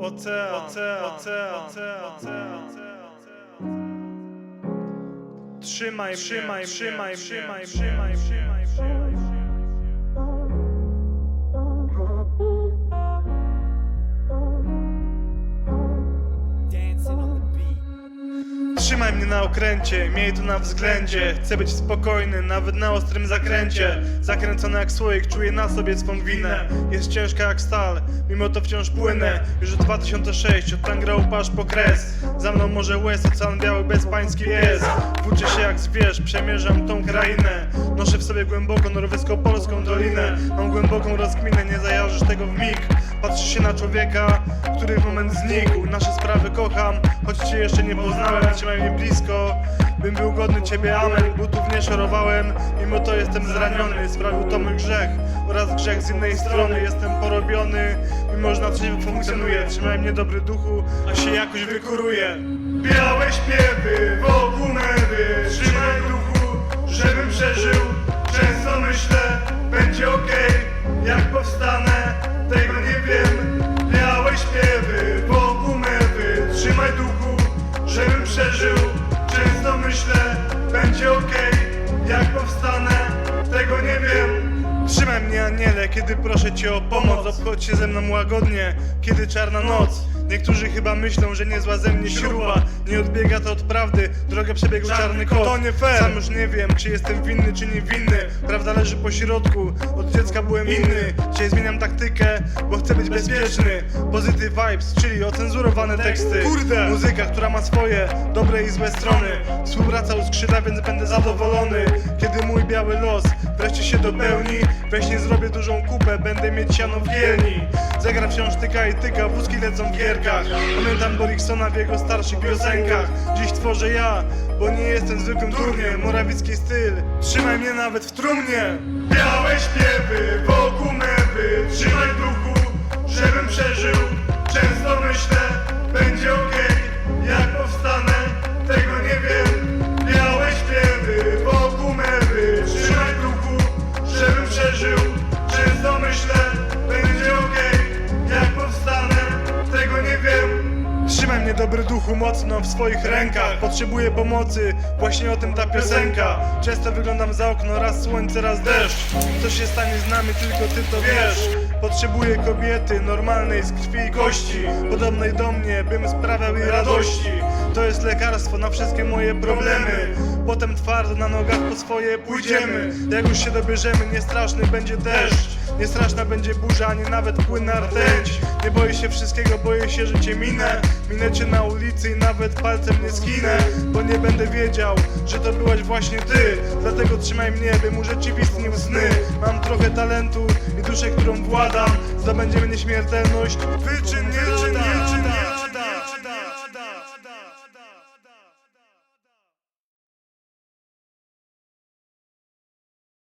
ocean, ocean, ocean. Trzymaj, trzymaj, trzymaj, trzymaj, trzymaj, trzymaj, trzymaj. Trzymaj mnie na okręcie, miej to na względzie. Chcę być spokojny, nawet na ostrym zakręcie. Zakręcony jak słoik, czuję na sobie swą winę. Jest ciężka jak stal, mimo to wciąż płynę. Już od 2006, od tam grał pasz po kres. Za mną może łez, ocean biały, bezpański pies. Włóczę się jak zwierz, przemierzam tą krainę. Noszę w sobie głęboko norwesko-polską dolinę. Mam głęboką rozkminę, nie zajarzysz tego w mig. Patrzysz się na człowieka, który w moment znikł. Nasze sprawy kocham, choć cię jeszcze nie poznałem. Trzymaj mnie blisko, bym był godny ciebie, amen. Butów nie szorowałem, mimo to jestem zraniony. Sprawił to mój grzech oraz grzech z innej strony. Jestem porobiony, mimo że na co nie funkcjonuje Trzymaj mnie dobry duchu, a się jakoś wykuruję. Białe śpiewy wokół mewy myślę, będzie okej. Jak powstanę, tego nie wiem. Trzymaj mnie aniele, kiedy proszę cię o pomoc Obchodź się ze mną łagodnie, kiedy czarna noc. Niektórzy chyba myślą, że niezła ze mnie śruba. Nie odbiega to od prawdy, drogę przebiegł czarny kot. To nie fair. Sam już nie wiem, czy jestem winny, czy niewinny Prawda leży po środku, od dziecka byłem inny Dzisiaj zmieniam taktykę, bo chcę być bezpieczny. Positive vibes, czyli ocenzurowane teksty. Kurde! Muzyka, która ma swoje dobre i złe strony. Współpraca u skrzydła, więc będę zadowolony. Kiedy mój biały los wreszcie się dopełni Weź nie zrobię dużą kupę, będę mieć siano w kielni. Zegar wciąż tyka i tyka, wózki lecą w gierkach. Pamiętam Boriksona w jego starszych piosenkach. Dziś tworzę ja, bo nie jestem zwykłym turniem Morawicki styl, trzymaj mnie nawet w trumnie. Białe śpiewy wokół mewy Trzymaj mnie dobry duchu mocno w swoich rękach. Potrzebuję pomocy, właśnie o tym ta piosenka. Często wyglądam za okno, raz słońce, raz deszcz. Co się stanie z nami, tylko ty to wiesz. Potrzebuję kobiety, normalnej z krwi i kości Podobnej do mnie, bym sprawiał jej radości. To jest lekarstwo na wszystkie moje problemy. Potem twardo na nogach po swoje pójdziemy. Jak już się dobierzemy, nie straszny będzie deszcz Nie straszna będzie burza, ani nawet płynna rtęć. Nie boję się wszystkiego, boję się, że cię minę. Minę cię na ulicy i nawet palcem nie skinę Bo nie będę wiedział, że to byłaś właśnie ty. Dlatego trzymaj mnie, bym urzeczywistnił sny. Mam trochę talentu i duszę, którą władam. Zdobędziemy nieśmiertelność, wyczyn nie